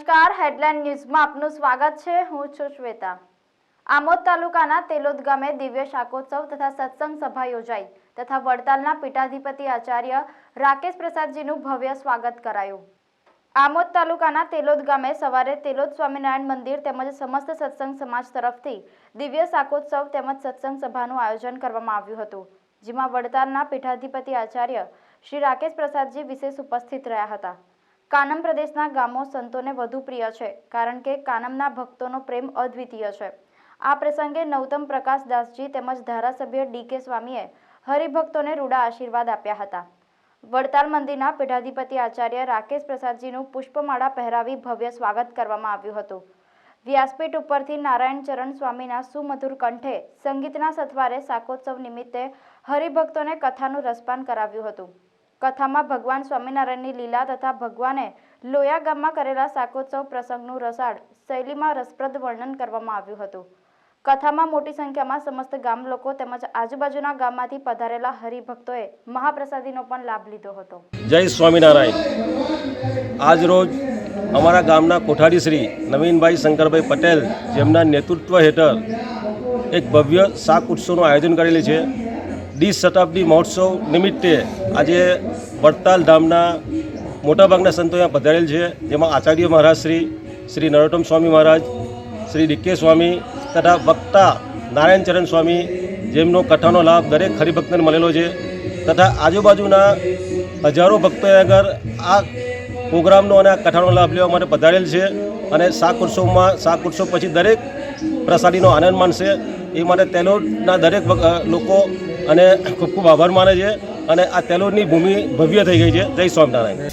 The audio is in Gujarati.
હેડલાઇન ન્યૂઝમાં આપનું સ્વાગત છે. હું છું શ્વેતા. આમોદ તાલુકાના તેલોદ ગામે દિવ્ય શાકોત્સવ તથા સત્સંગ સભા યોજાઈ તથા વડતાલના પીઠાધિપતિ આચાર્ય રાકેશ પ્રસાદજીનું ભવ્ય સ્વાગત કરાયું. આમોદ તાલુકાના તેલોદ ગામે સવારે તેલોદ સ્વામિનારાયણ મંદિર તેમજ સમસ્ત સત્સંગ સમાજ તરફથી દિવ્ય શાકોત્સવ તેમજ સત્સંગ સભાનું આયોજન કરવામાં આવ્યું હતું, જેમાં વડતાલના પીઠાધિપતિ આચાર્ય શ્રી રાકેશ પ્રસાદજી વિશેષ ઉપસ્થિત રહ્યા હતા. કાનમ પ્રદેશના ગામો સંતોને વધુ પ્રિય છે, કારણ કે કાનમના ભક્તોનો પ્રેમ અદ્વિતીય છે. આ પ્રસંગે નવતમ પ્રકાશ દાસજી તેમજ ધારાસભ્ય ડી કે સ્વામીએ હરિભક્તોને રૂડા આશીર્વાદ આપ્યા હતા. વડતાલ મંદિરના પીઠાધિપતિ આચાર્ય રાકેશ પ્રસાદજીનું પુષ્પમાળા પહેરાવી ભવ્ય સ્વાગત કરવામાં આવ્યું હતું. વ્યાસપીઠ ઉપરથી નારાયણ ચરણ સ્વામીના સુમધુર કંઠે સંગીતના સથવારે શાકોત્સવ નિમિત્તે હરિભક્તોને કથાનું રસપાન કરાવ્યું હતું. કથામાં ભગવાન સ્વામિનારાયણની લીલા તથા ભગવાને લોયા ગામમાં કરેલા શાકોત્સવ પ્રસંગનું રસાળ શૈલીમાં રસપ્રદ વર્ણન કરવામાં આવ્યું હતું. કથામાં મોટી સંખ્યામાં સમસ્ત ગામ લોકો તેમજ આજુબાજુના ગામમાંથી પધારેલા હરિભક્તોએ મહાપ્રસાદીનો પણ લાભ લીધો હતો. જય સ્વામિનારાયણ. આજ રોજ અમારા ગામના કોઠારી શ્રી નવીનભાઈ શંકરભાઈ પટેલ જેમના નેતૃત્વ હેઠળ એક ભવ્ય શાક ઉત્સવનું આયોજન કરેલું છે. ડીસ શતાબ્દી મહોત્સવ નિમિત્તે આજે વડતાલ ધામના મોટાભાગના સંતો અહીંયા પધારેલ છે. જેમાં આચાર્ય મહારાજ શ્રી શ્રી નરોત્તમ સ્વામી મહારાજ, શ્રી ડીકે સ્વામી તથા વક્તા નારાયણ ચરણ સ્વામી જેમનો કથાનો લાભ દરેક હરિભક્તને મળેલો છે તથા આજુબાજુના હજારો ભક્તોએ આગળ આ પ્રોગ્રામનો અને આ કથાનો લાભ લેવા માટે પધારેલ છે અને શાક ઉત્સવમાં શાક ઉત્સવ પછી દરેક પ્રસાદીનો આનંદ માનશે એ માટે તેલોડના દરેક લોકો અને ખૂબ ખૂબ આભાર માને છે. અને આ તેલોરની ભૂમિ ભવ્ય થઈ ગઈ છે. જય સ્વામિનારાયણ.